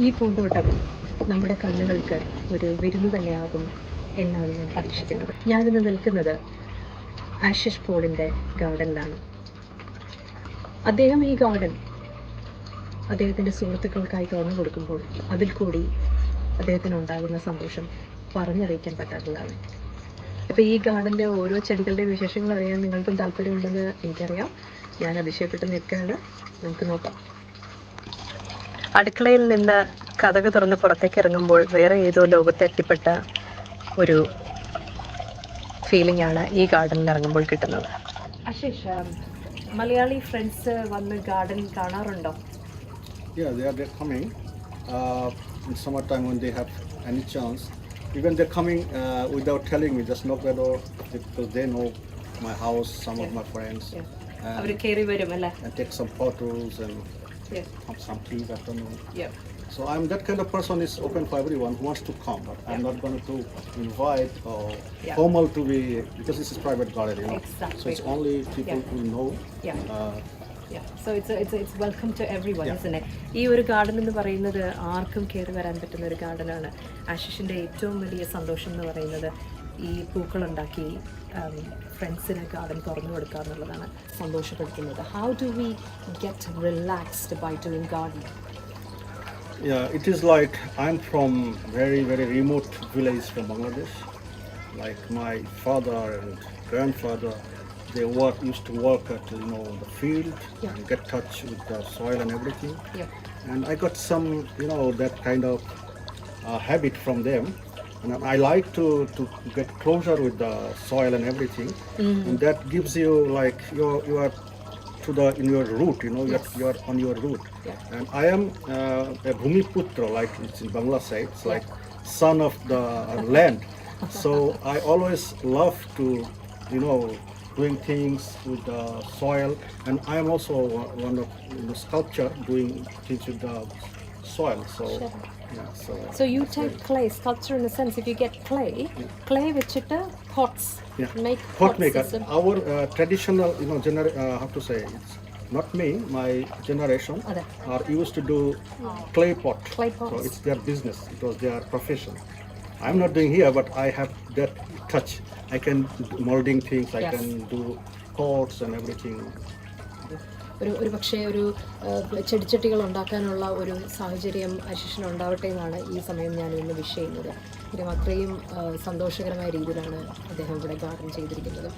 ഈ പൂന്തോട്ടം നമ്മുടെ കണ്ണുകൾക്ക് ഒരു വിരുന്ന് തന്നെയാകും എന്നാണ് ഞാൻ പ്രതീക്ഷിക്കുന്നത്. ഞാനിന്ന് നിൽക്കുന്നത് ആഷിഷ് പോളിന്റെ ഗാർഡനിലാണ്. അദ്ദേഹം ഈ ഗാർഡൻ അദ്ദേഹത്തിന്റെ സുഹൃത്തുക്കൾക്കായി തുറന്നു കൊടുക്കുമ്പോൾ അതിൽ കൂടി അദ്ദേഹത്തിന് ഉണ്ടാകുന്ന സന്തോഷം പറഞ്ഞറിയിക്കാൻ പറ്റാത്തതാണ്. അപ്പോൾ ഈ ഗാർഡന്റെ ഓരോ ചെടികളുടെ വിശേഷങ്ങൾ അറിയാൻ നിങ്ങൾക്കും താല്പര്യമുണ്ടെന്ന് എനിക്കറിയാം. ഞാൻ അതിശയപ്പെട്ട് നിൽക്കുകയാണ്. നമുക്ക് നോക്കാം. അടുക്കളയിൽ നിന്ന് കഥക് തുറന്ന് പുറത്തേക്ക് ഇറങ്ങുമ്പോൾ വേറെ ഏതോ ലോകത്ത് എത്തിപ്പെട്ട ഒരു ഫീലിംഗ് ആണ് ഈ ഗാർഡനിൽ ഇറങ്ങുമ്പോൾ കിട്ടുന്നത് അശേഷ് മലയാളി ഫ്രണ്ട്സ് വന്ന് ഗാർഡൻ കാണാറുണ്ടോ Yeah, they are they're coming uh, in summertime when they have any chance. Even they're coming uh, without telling me, just knock the door because they know my house, some of my friends, അവർ and, കയറി വരും അല്ലേ and take some photos and have some tea afternoon. So I'm that kind of person is open for everyone who wants to come, but I'm not going to invite or Yeah. formal to be because this is private garden, you know. Exactly. So it's only people Yeah. who know. Yeah. Uh, so it's it's it's welcome to everyone Yeah. ഇസനെ ഈ ഒരു garden എന്ന് പറയുന്നത് ആർക്കും കയറി വരാൻ പറ്റുന്ന ഒരു ഗാർഡനാണ് ആശിഷിന്റെ ഏറ്റവും വലിയ സന്തോഷം എന്ന് പറയുന്നത് ഈ പൂക്കളുണ്ടാക്കി ഫ്രണ്ട്സിന് ഗാർഡൻ തുറന്നു കൊടുക്കുക എന്നുള്ളതാണ് സന്തോഷപ്പെടുത്തുന്നത് how do we get relaxed by doing garden Yeah, it is like I'm from very very remote village from Bangladesh. Like my father and grandfather, they work used to work at you know the field Yeah. and get touch with the soil and everything. Yeah. And I got some you know that kind of uh, habit from them. And I like to, to get closer with the soil and everything, and that gives you like you're you are to the in your root, you know, Yes. you're, you're on your root. Yeah. And I am uh, a Bhumiputra, like it's in Bangla side, it's like son of the land. So I always love to, you know, doing things with the soil, and I am also one of you know, sculpture doing things with the soil. So, sure. yeah, so, so you take clay sculpture in a sense. If you get clay, yeah. clay with chitta pots, yeah. make pot, pot maker. System. Our uh, traditional, you know, gener- uh, how to say, it's not me, my generation are used to do clay pot. Clay pots. So it's their business. It was their profession. I'm not doing here, but I have that touch. I can molding things. I can do pots and everything. ഒരു ഒരു പക്ഷേ ഒരു ചെടിച്ചട്ടികൾ ഉണ്ടാക്കാനുള്ള ഒരു സാഹചര്യം അശിഷിന് ഉണ്ടാവട്ടെ എന്നാണ് ഈ സമയം ഞാൻ ഇന്ന് വിഷ് ചെയ്യുന്നത്. അത്രയും സന്തോഷകരമായ രീതിയിലാണ് അദ്ദേഹം ഇവിടെ ഗാർഡൻ ചെയ്തിരിക്കുന്നത്.